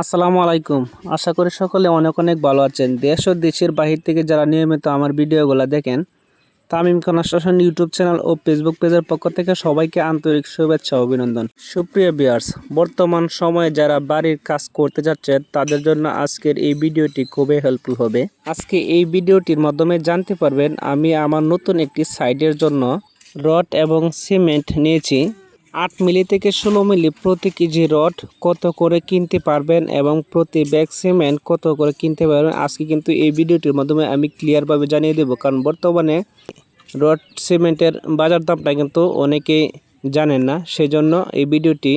আসসালামু আলাইকুম। আশা করি সকলে অনেক অনেক ভালো আছেন। দেশ ও দেশের বাহির থেকে যারা নিয়মিত আমার ভিডিওগুলো দেখেন, তামিম কনস্ট্রাকশন ইউটিউব চ্যানেল ও ফেসবুক পেজের পক্ষ থেকে সবাইকে আন্তরিক শুভেচ্ছা অভিনন্দন। সুপ্রিয় বিয়ার্স বর্তমান সময়ে যারা বাড়ির কাজ করতে যাচ্ছেন তাদের জন্য আজকের এই ভিডিওটি খুবই হেল্পফুল হবে। আজকে এই ভিডিওটির মাধ্যমে জানতে পারবেন, আমি আমার নতুন একটি সাইডের জন্য রড এবং সিমেন্ট নিয়েছি। আট মিলি থেকে ষোলো মিলি প্রতি কেজি রড কত করে কিনতে পারবেন এবং প্রতি ব্যাগ সিমেন্ট কত করে কিনতে পারবেন? আজকে কিন্তু এই ভিডিওটির মাধ্যমে আমি ক্লিয়ারভাবে জানিয়ে দেবো, কারণ বর্তমানে রড সিমেন্টের বাজার দামটা কিন্তু অনেকেই জানেন না। সেজন্য এই ভিডিওটি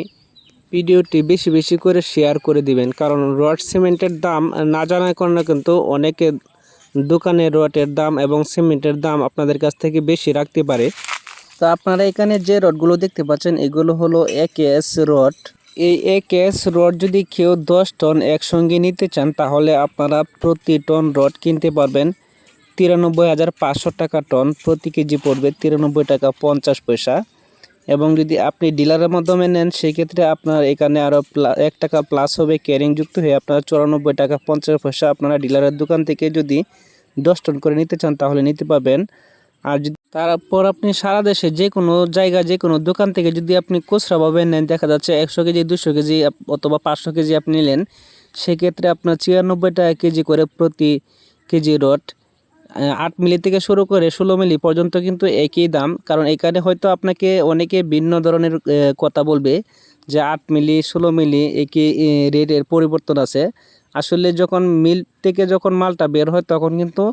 ভিডিওটি বেশি বেশি করে শেয়ার করে দিবেন, কারণ রড সিমেন্টের দাম না জানার কারণে কিন্তু অনেকে দোকানে রডের দাম এবং সিমেন্টের দাম আপনাদের কাছ থেকে বেশি রাখতে পারে। তো আপনারা এখানে যে রডগুলো দেখতে পাচ্ছেন, এগুলো হলো একেএস রড। এই একেএস রড যদি কেউ দশ টন একসঙ্গে নিতে চান, তাহলে আপনারা প্রতি টন রড কিনতে পারবেন তিরানব্বই হাজার পাঁচশো টাকা টন, প্রতি কেজি পড়বে তিরানব্বই টাকা পঞ্চাশ পয়সা। এবং যদি আপনি ডিলারের মাধ্যমে নেন, সেক্ষেত্রে আপনার এখানে আরও এক টাকা প্লাস হবে ক্যারিং যুক্ত হয়ে আপনার চুরানব্বই টাকা পঞ্চাশ পয়সা আপনারা ডিলারের দোকান থেকে যদি দশ টন করে নিতে চান, তাহলে নিতে পারবেন। আর যদি তারপর আপনি সারা দেশে যে কোনো জায়গা যে কোনো দোকান থেকে যদি আপনি খুচরাভাবে নেন, দেখা যাচ্ছে একশো কেজি, দুশো কেজি অথবা পাঁচশো কেজি আপনি নিলেন, সেক্ষেত্রে আপনার ছিয়ানব্বই টাকা কেজি করে প্রতি কেজি রড আট মিলি থেকে শুরু করে ষোলো মিলি পর্যন্ত কিন্তু একই দাম। কারণ এখানে হয়তো আপনাকে অনেকে ভিন্ন ধরনের কথা বলবে যে আট মিলি, ষোলো মিলি একই রেটের পরিবর্তন আছে। আসলে যখন মিল থেকে যখন মালটা বের হয়, তখন কিন্তু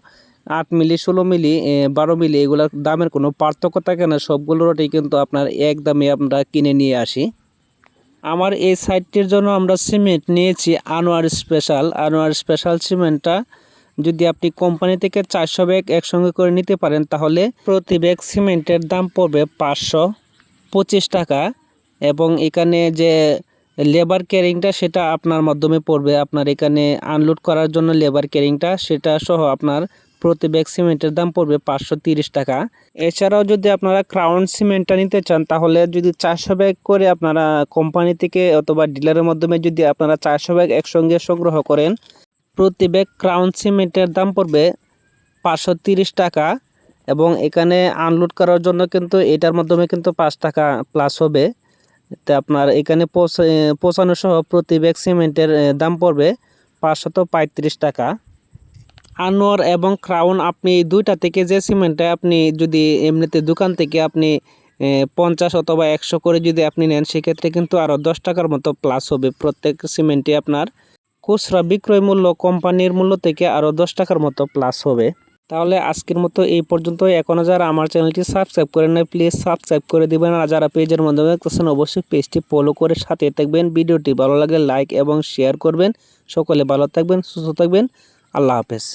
আট মিলি, ষোলো মিলি বারো মিলি এগুলোর দামের কোনো পার্থক্য থাকে না। সবগুলোরই কিন্তু আপনার এক দামে আমরা কিনে নিয়ে আসি। আমার এই সাইটটির জন্য আমরা সিমেন্ট নিয়েছি, আনোয়ার স্পেশাল। আনোয়ার স্পেশাল সিমেন্টটা যদি আপনি কোম্পানি থেকে চারশো ব্যাগ একসঙ্গে করে নিতে পারেন, তাহলে প্রতি ব্যাগ সিমেন্টের দাম পড়বে পাঁচশো পঁচিশ টাকা। এবং এখানে যে লেবার ক্যারিংটা, সেটা আপনার মাধ্যমে পড়বে। আপনার এখানে আনলোড করার জন্য লেবার ক্যারিংটা, সেটা সহ আপনার প্রতি ব্যাগ সিমেন্টের দাম পড়বে পাঁচশো তিরিশ টাকা। এছাড়াও যদি আপনারা ক্রাউন সিমেন্টটা নিতে চান, তাহলে যদি চারশো ব্যাগ করে আপনারা কোম্পানি থেকে অথবা ডিলারের মাধ্যমে যদি আপনারা চারশো ব্যাগ একসঙ্গে সংগ্রহ করেন, প্রতি ব্যাগ ক্রাউন সিমেন্টের দাম পড়বে পাঁচশো তিরিশ টাকা এবং এখানে আনলোড করার জন্য কিন্তু এটার মাধ্যমে কিন্তু পাঁচ টাকা প্লাস হবে। তো আপনার এখানে পৌঁছানো সহ প্রতি ব্যাগ সিমেন্টের দাম পড়বে পাঁচশত পঁয়ত্রিশ টাকা। আনোয়ার এবং ক্রাউন, আপনি দুইটা থেকে যে সিমেন্টটা আপনি যদি এমনিতে দোকান থেকে আপনি পঞ্চাশ অথবা একশো করে যদি আপনি নেন, সেক্ষেত্রে কিন্তু আরও দশ টাকার মতো প্লাস হবে। প্রত্যেক সিমেন্টে আপনার খুচরা বিক্রয় মূল্য, কোম্পানির মূল্য থেকে আরও দশ টাকার মতো প্লাস হবে। তাহলে আজকের মতো এই পর্যন্ত এখনও যারা আমার চ্যানেলটি সাবস্ক্রাইব করেন নাই প্লিজ সাবস্ক্রাইব করে দেবেন। আর যারা পেজের মাধ্যমে দেখতেছেন, অবশ্যই পেজটি ফলো করে সাথে থাকবেন। ভিডিওটি ভালো লাগলে লাইক এবং শেয়ার করবেন। সকলে ভালো থাকবেন, সুস্থ থাকবেন। আল্লাহ হাফেজ।